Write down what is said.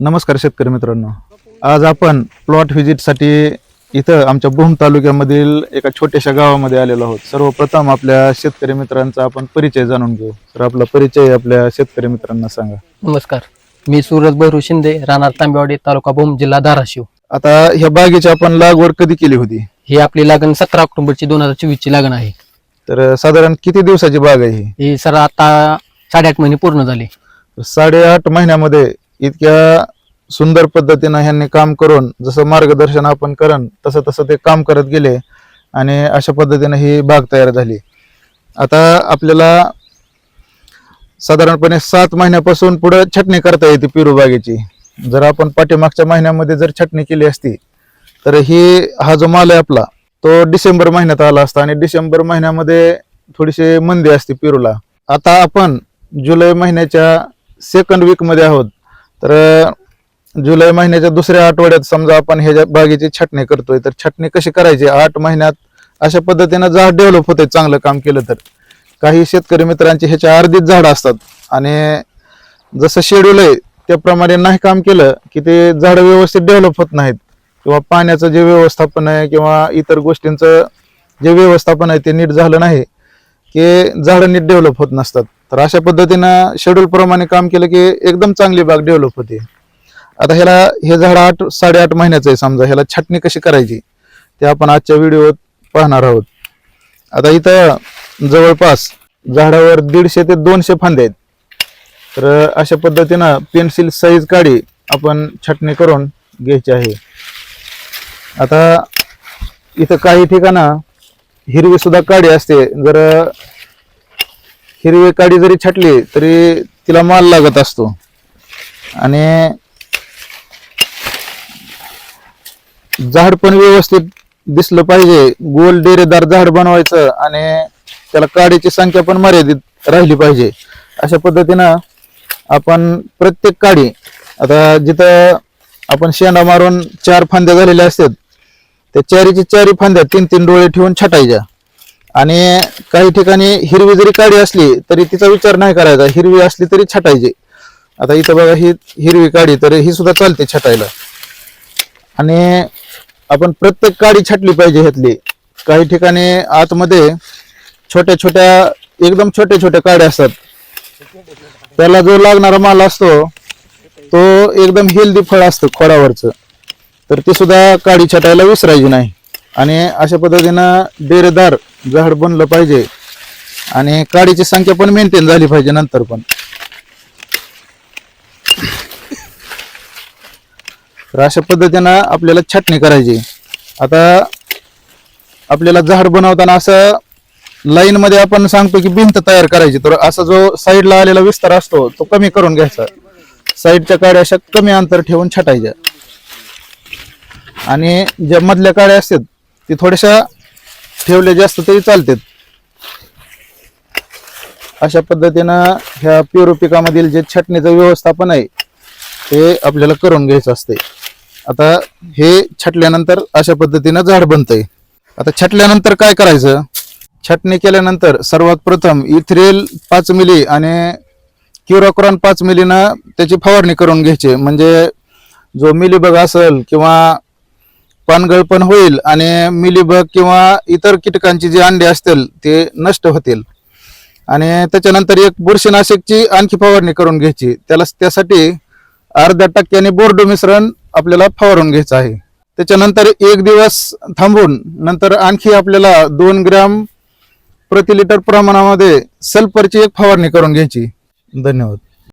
नमस्कार शेतकरी मित्रांनो. आज आपण प्लॉट व्हिजिटसाठी इथं आमच्या भूम तालुक्यामधील एका छोट्याशा गावामध्ये आलेलो आहोत. सर्वप्रथम आपल्या शेतकरी मित्रांचा आपण परिचय जाणून घेऊ. तर आपला परिचय आपल्या शेतकरी मित्रांना सांगा. नमस्कार. मी सूरज बहरू शिंदे राहणार तांबेवाडी तालुका भूम जिल्हा धाराशिव. आता ह्या बागेची आपण लागवड कधी केली होती? ही आपली लागण सतरा ऑक्टोबरची दोन हजार चोवीस ची लागण आहे. तर साधारण किती दिवसाची बाग आहे ही? ही सर आता साडेआठ महिने पूर्ण झाले. साडेआठ महिन्यामध्ये इतक्या सुंदर पद्धतीनं ह्यांनी काम करून जसं मार्गदर्शन आपण करण तसं तसं ते काम करत गेले आणि अशा पद्धतीनं ही बाग तयार झाली. आता आपल्याला साधारणपणे सात महिन्यापासून पुढे छटणी करता येते पेरू बागेची. जर आपण पाठीमागच्या महिन्यामध्ये जर छटणी केली असती तर ही हा जो माल आहे आपला तो डिसेंबर महिन्यात आला असता आणि डिसेंबर महिन्यामध्ये थोडीशी मंदी असते पेरूला. आता आपण जुलै महिन्याच्या सेकंड वीकमध्ये आहोत. तर जुलै महिन्याच्या दुसऱ्या आठवड्यात समजा आपण ह्याच्या बागेची छटणी करतोय तर छटणी कशी करायची? आठ महिन्यात अशा पद्धतीनं झाड डेव्हलप होते चांगलं काम केलं तर. काही शेतकरी मित्रांची ह्याच्या अर्धीच झाडं असतात. आणि जसं शेड्यूल आहे त्याप्रमाणे नाही काम केलं की ते झाडं व्यवस्थित डेव्हलप होत नाहीत. किंवा पाण्याचं जे व्यवस्थापन आहे किंवा इतर गोष्टींचं जे व्यवस्थापन आहे ते नीट झालं नाही की झाडं नीट डेव्हलप होत नसतात. तर अशा पद्धतीनं शेड्यूल प्रमाणे काम केलं की एकदम चांगली बाग डेव्हलप होते. आता ह्याला हे झाड आठ साडेआठ महिन्याचं आहे समजा. ह्याला छाटणी कशी करायची ते आपण आजच्या व्हिडिओत पाहणार आहोत. आता इथं जवळपास झाडावर दीडशे ते दोनशे फांदे आहेत. तर अशा पद्धतीनं पेन्सिल साईज काढी आपण छटणी करून घ्यायची आहे. आता इथं काही ठिकाणं हिरवी सुद्धा काडी असते. जर हिरवी काडी जरी छाटली तरी तिला माल लागत असतो. आणि झाड पण व्यवस्थित दिसलं पाहिजे. गोल डेरेदार झाड बनवायचं आणि त्याला काडीची संख्या पण मर्यादित राहिली पाहिजे. अशा पद्धतीनं आपण प्रत्येक काडी आता जिथं आपण शेंडा मारून चार फांद्या झालेल्या असतात त्या चारीची चारी फांद्या तीन तीन डोळे ठेवून छाटायच्या. आणि काही ठिकाणी हिरवी जरी काडी असली तरी तिचा विचार नाही करायचा. हिरवी असली तरी छटायची. आता इथं बघा ही हिरवी काडी तर ही सुद्धा चालते छटायला. आणि आपण प्रत्येक काडी छाटली पाहिजे ह्यातली. काही ठिकाणी आतमध्ये छोट्या छोट्या एकदम छोट्या छोट्या काड्या असतात. त्याला जो लागणारा माल असतो तो एकदम हेल्दी फळ असतं खोडावरचं. तर ते सुद्धा काडी छटायला विसरायची नाही. आणि अशा पद्धतीनं डेरेदार झाड बनलं पाहिजे. आणि काडीची संख्या पण मेंटेन झाली पाहिजे नंतर पण. तर अशा पद्धतीनं आपल्याला छाटणी करायची. आता आपल्याला झाड बनवताना असं लाईन मध्ये आपण सांगतो की भिंत तयार करायची. तर असा जो साईडला आलेला विस्तार असतो तो कमी करून घ्यायचा. साईडच्या काड्या अशा कमी अंतर ठेवून छटायच्या. आणि ज्या मधल्या काड्या असतात ती थोड्याशा ठेवले जास्त तरी चालतात. अशा पद्धतीनं ह्या प्युरो पिकामधील जे छटणीचं व्यवस्थापन आहे ते आपल्याला करून घ्यायचं असते आता हे छटल्यानंतर अशा पद्धतीनं झाड बनतंय. आता छटल्यानंतर काय करायचं? छटणी केल्यानंतर सर्वात प्रथम इथ्रेल पाच मिली आणि क्युराक्रॉन पाच मिलीनं त्याची फवारणी करून घ्यायची. म्हणजे जो मिलीबग असेल किंवा पानगळ पण होईल आणि मिलीबग किंवा इतर कीटकांची जी अंडे असतील ते नष्ट होतील. आणि त्याच्यानंतर एक बुरशीनाशकची आणखी फवारणी करून घ्यायची. त्याला त्यासाठी अर्ध्या टक्क्याने बोर्डो मिश्रण आपल्याला फवारून घ्यायचं आहे. त्याच्यानंतर एक दिवस थांबून नंतर आणखी आपल्याला दोन ग्रॅम प्रति लिटर प्रमाणामध्ये सल्फरची एक फवारणी करून घ्यायची. धन्यवाद.